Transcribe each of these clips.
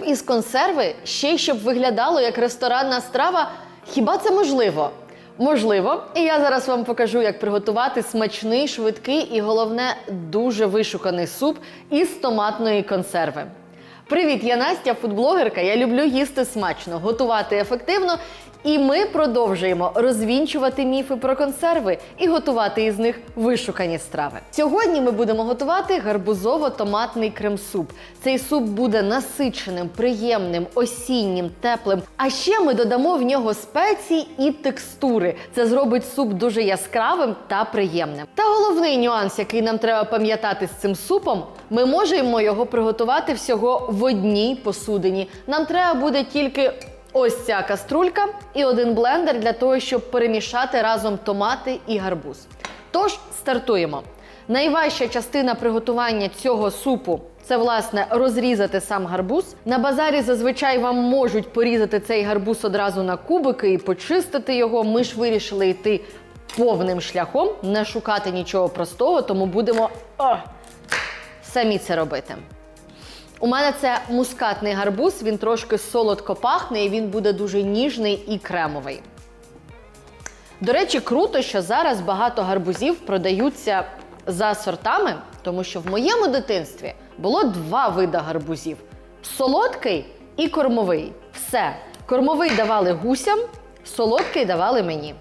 Суп із консерви ще й щоб виглядало як ресторанна страва. Хіба це можливо? Можливо, і я зараз вам покажу, як приготувати смачний, швидкий і головне дуже вишуканий суп із томатної консерви. Привіт, я Настя, фудблогерка. Я люблю їсти смачно, готувати ефективно. І ми продовжуємо розвінчувати міфи про консерви і готувати із них вишукані страви. Сьогодні ми будемо готувати гарбузово-томатний крем-суп. Цей суп буде насиченим, приємним, осіннім, теплим. А ще ми додамо в нього спеції і текстури. Це зробить суп дуже яскравим та приємним. Та головний нюанс, який нам треба пам'ятати з цим супом, ми можемо його приготувати всього в одній посудині. Нам треба буде тільки ось ця каструлька і один блендер для того, щоб перемішати разом томати і гарбуз. Тож стартуємо. Найважча частина приготування цього супу це власне розрізати сам гарбуз. На базарі зазвичай вам можуть порізати цей гарбуз одразу на кубики і почистити його. Ми ж вирішили йти повним шляхом, не шукати нічого простого, тому будемо а, самі це робити. У мене це мускатний гарбуз, він трошки солодко пахне і він буде дуже ніжний і кремовий. До речі, круто, що зараз багато гарбузів продаються за сортами, тому що в моєму дитинстві було два види гарбузів: солодкий і кормовий. Все. Кормовий давали гусям, солодкий давали мені.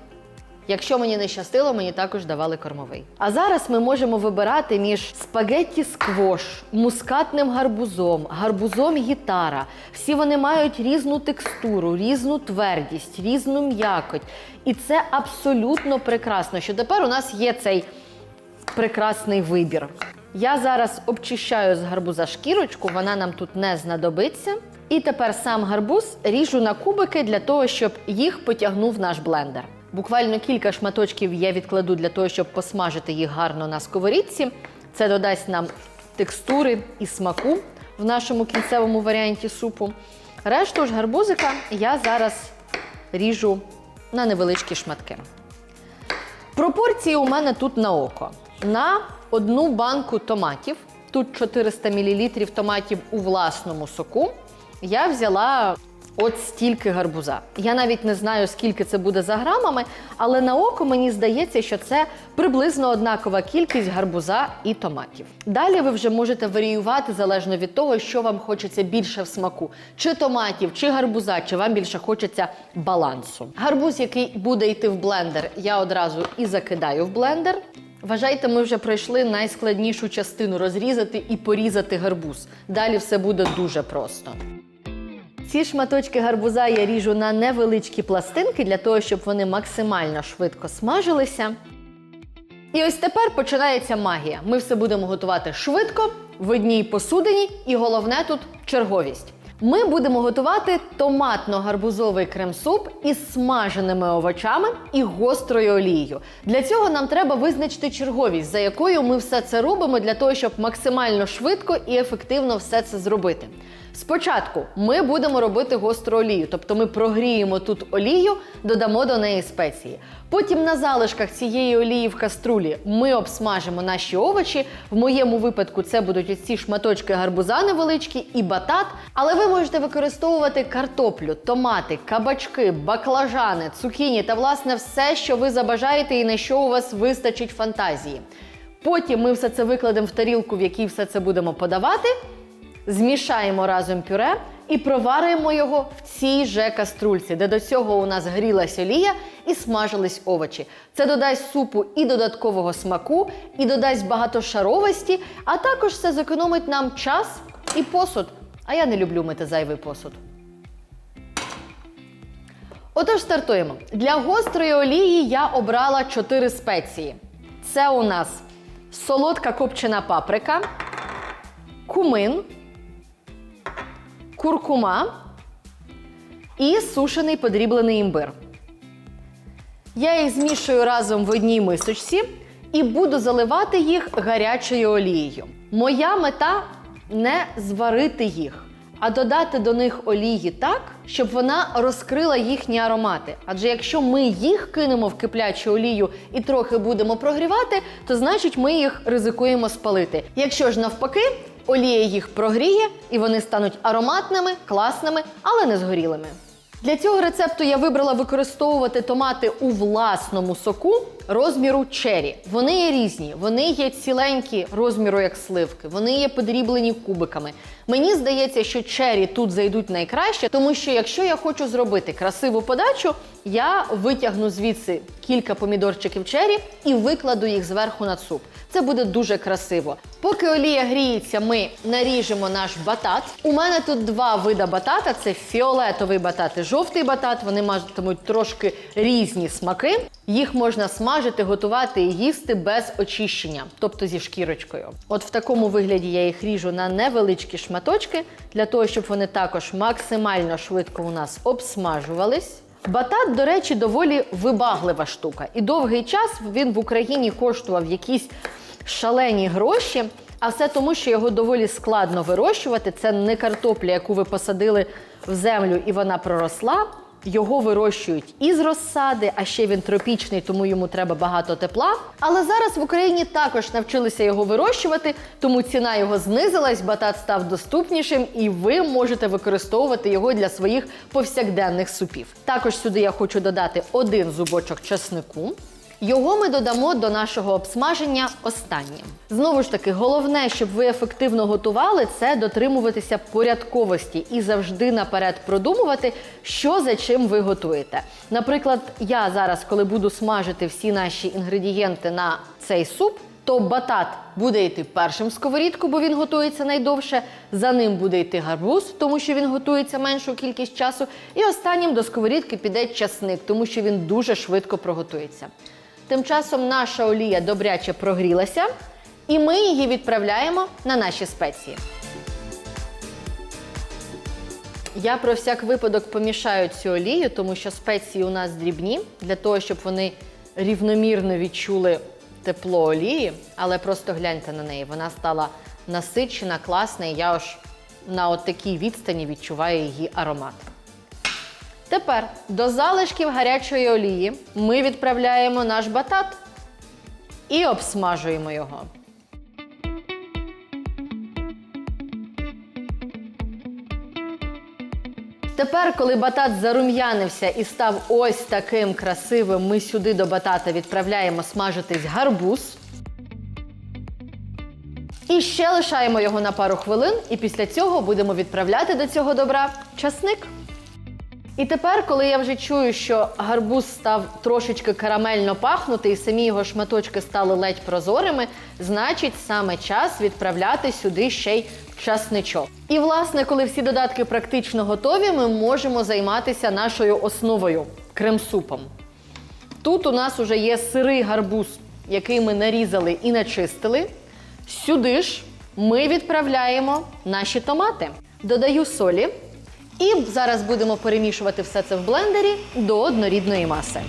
Якщо мені не щастило, мені також давали кормовий. А зараз ми можемо вибирати між спагетті сквош, мускатним гарбузом, гарбузом гітара. Всі вони мають різну текстуру, різну твердість, різну м'якоть. І це абсолютно прекрасно, що тепер у нас є цей прекрасний вибір. Я зараз обчищаю з гарбуза шкірочку, вона нам тут не знадобиться. І тепер сам гарбуз ріжу на кубики для того, щоб їх потягнув наш блендер. Буквально кілька шматочків я відкладу для того, щоб посмажити їх гарно на сковорідці. Це додасть нам текстури і смаку в нашому кінцевому варіанті супу. Решту ж гарбузика я зараз ріжу на невеличкі шматки. Пропорції у мене тут на око. На одну банку томатів, тут 400 мл томатів у власному соку, я взяла от стільки гарбуза. Я навіть не знаю, скільки це буде за грамами, але на око мені здається, що це приблизно однакова кількість гарбуза і томатів. Далі ви вже можете варіювати залежно від того, що вам хочеться більше в смаку: чи томатів, чи гарбуза, чи вам більше хочеться балансу. Гарбуз, який буде йти в блендер, я одразу і закидаю в блендер. Вважайте, ми вже пройшли найскладнішу частину розрізати і порізати гарбуз. Далі все буде дуже просто. Ці шматочки гарбуза я ріжу на невеличкі пластинки для того, щоб вони максимально швидко смажилися. І ось тепер починається магія. Ми все будемо готувати швидко, в одній посудині, і головне тут черговість. Ми будемо готувати томатно-гарбузовий крем-суп із смаженими овочами і гострою олією. Для цього нам треба визначити черговість, за якою ми все це робимо, для того, щоб максимально швидко і ефективно все це зробити. Спочатку ми будемо робити гостру олію, тобто ми прогріємо тут олію, додамо до неї спеції. Потім на залишках цієї олії в каструлі ми обсмажимо наші овочі. В моєму випадку це будуть ці шматочки гарбуза невеличкі і батат. Але ви можете використовувати картоплю, томати, кабачки, баклажани, цукіні та власне все, що ви забажаєте і на що у вас вистачить фантазії. Потім ми все це викладемо в тарілку, в якій все це будемо подавати. Змішаємо разом пюре і проваримо його в цій же каструльці, де до цього у нас грілась олія і смажились овочі. Це додасть супу і додаткового смаку, і додасть багатошаровості, а також це зекономить нам час і посуд. А я не люблю мити зайвий посуд. Отож, стартуємо. Для гострої олії я обрала 4 спеції. Це у нас солодка копчена паприка, кумин, куркума і сушений подріблений імбир. Я їх змішую разом в одній мисочці і буду заливати їх гарячою олією. Моя мета не зварити їх, а додати до них олії так, щоб вона розкрила їхні аромати. Адже якщо ми їх кинемо в киплячу олію і трохи будемо прогрівати, то значить ми їх ризикуємо спалити. Якщо ж навпаки, Олія їх прогріє, і вони стануть ароматними, класними, але не згорілими. Для цього рецепту я вибрала використовувати томати у власному соку розміру чері. Вони є різні, вони є ціленькі розміру як сливки, вони є подріблені кубиками. Мені здається, що чері тут зайдуть найкраще, тому що якщо я хочу зробити красиву подачу, я витягну звідси кілька помідорчиків чері і викладу їх зверху на суп. Це буде дуже красиво. Поки олія гріється, ми наріжемо наш батат. У мене тут два вида батата: це фіолетовий батат і жовтий батат. Вони матимуть трошки різні смаки. Їх можна смажити, готувати і їсти без очищення, тобто зі шкірочкою. От в такому вигляді я їх ріжу на невеличкі шматочки, для того, щоб вони також максимально швидко у нас обсмажувались. Батат, до речі, доволі вибаглива штука. І довгий час він в Україні коштував якісь шалені гроші. А все тому, що його доволі складно вирощувати. Це не картопля, яку ви посадили в землю і вона проросла. Його вирощують із розсади, а ще він тропічний, тому йому треба багато тепла. Але зараз в Україні також навчилися його вирощувати, тому ціна його знизилась, батат став доступнішим, і ви можете використовувати його для своїх повсякденних супів. Також сюди я хочу додати один зубочок чеснику. Його ми додамо до нашого обсмаження останнім. Знову ж таки, головне, щоб ви ефективно готували, це дотримуватися порядковості і завжди наперед продумувати, що за чим ви готуєте. Наприклад, я зараз, коли буду смажити всі наші інгредієнти на цей суп, то батат буде йти першим в сковорідку, бо він готується найдовше. За ним буде йти гарбуз, тому що він готується меншу кількість часу. І останнім до сковорідки піде часник, тому що він дуже швидко проготується. Тим часом наша олія добряче прогрілася, і ми її відправляємо на наші спеції. Я про всяк випадок помішаю цю олію, тому що спеції у нас дрібні, для того, щоб вони рівномірно відчули тепло олії, але просто гляньте на неї. Вона стала насичена, класна, і я аж на такій відстані відчуваю її аромат. Тепер до залишків гарячої олії ми відправляємо наш батат і обсмажуємо його. Тепер, коли батат зарум'янився і став ось таким красивим, ми сюди до батата відправляємо смажитись гарбуз. І ще лишаємо його на пару хвилин, і після цього будемо відправляти до цього добра часник. І тепер, коли я вже чую, що гарбуз став трошечки карамельно пахнути, і самі його шматочки стали ледь прозорими, значить саме час відправляти сюди ще й часничок. І власне, коли всі додатки практично готові, ми можемо займатися нашою основою крем-супом. Тут у нас вже є сирий гарбуз, який ми нарізали і начистили. Сюди ж ми відправляємо наші томати. Додаю солі. І зараз будемо перемішувати все це в блендері до однорідної маси.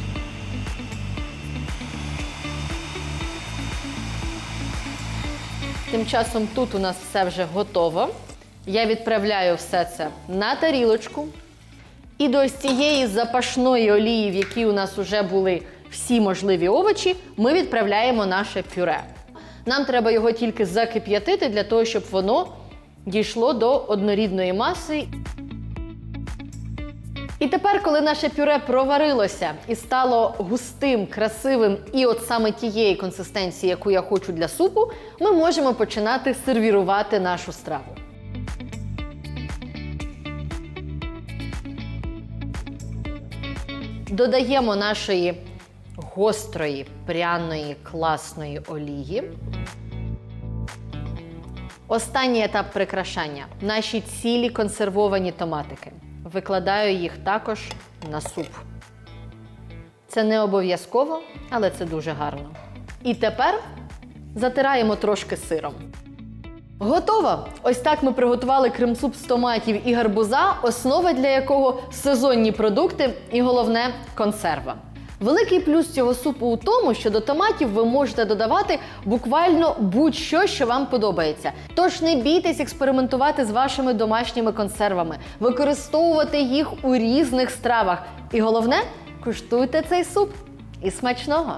Тим часом тут у нас все вже готово. Я відправляю все це на тарілочку. І до ось цієї запашної олії, в якій у нас вже були всі можливі овочі, ми відправляємо наше пюре. Нам треба його тільки закип'ятити для того, щоб воно дійшло до однорідної маси. І тепер, коли наше пюре проварилося і стало густим, красивим і от саме тієї консистенції, яку я хочу для супу, ми можемо починати сервірувати нашу страву. Додаємо нашої гострої, пряної, класної олії. Останній етап прикрашання наші цілі консервовані томатики. Викладаю їх також на суп. Це не обов'язково, але це дуже гарно. І тепер затираємо трошки сиром. Готово! Ось так ми приготували крем-суп з томатів і гарбуза, основа для якого сезонні продукти і головне консерва. Великий плюс цього супу у тому, що до томатів ви можете додавати буквально будь-що, що вам подобається. Тож не бійтесь експериментувати з вашими домашніми консервами, використовувати їх у різних стравах. І головне, куштуйте цей суп. І смачного!